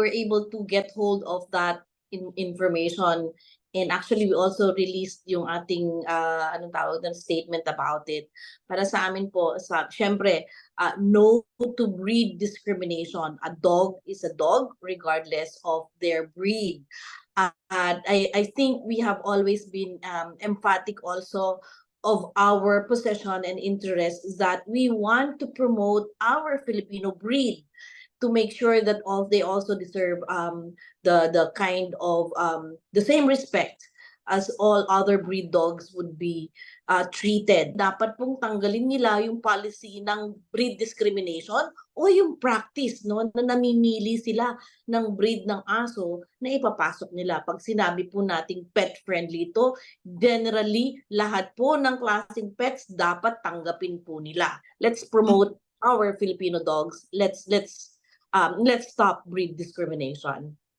were able to get hold of that in- information and actually we also released yung ating ah, anong tawag ng statement about it. Para sa amin po, sa syempre, ah, no to breed discrimination. A dog is a dog regardless of their breed. Ah, and I, I think we have always been um, emphatic also of our possession and interest that we want to promote our Filipino breed to make sure that all they also deserve um the the kind of um the same respect as all other breed dogs would be uh, treated. Dapat pong tanggalin nila yung policy ng breed discrimination o yung practice no na namimili sila ng breed ng aso na ipapasok nila. Pag sinabi po nating pet friendly ito, generally lahat po ng klaseng pets dapat tanggapin po nila. Let's promote our Filipino dogs. Let's let's um let's stop breed discrimination.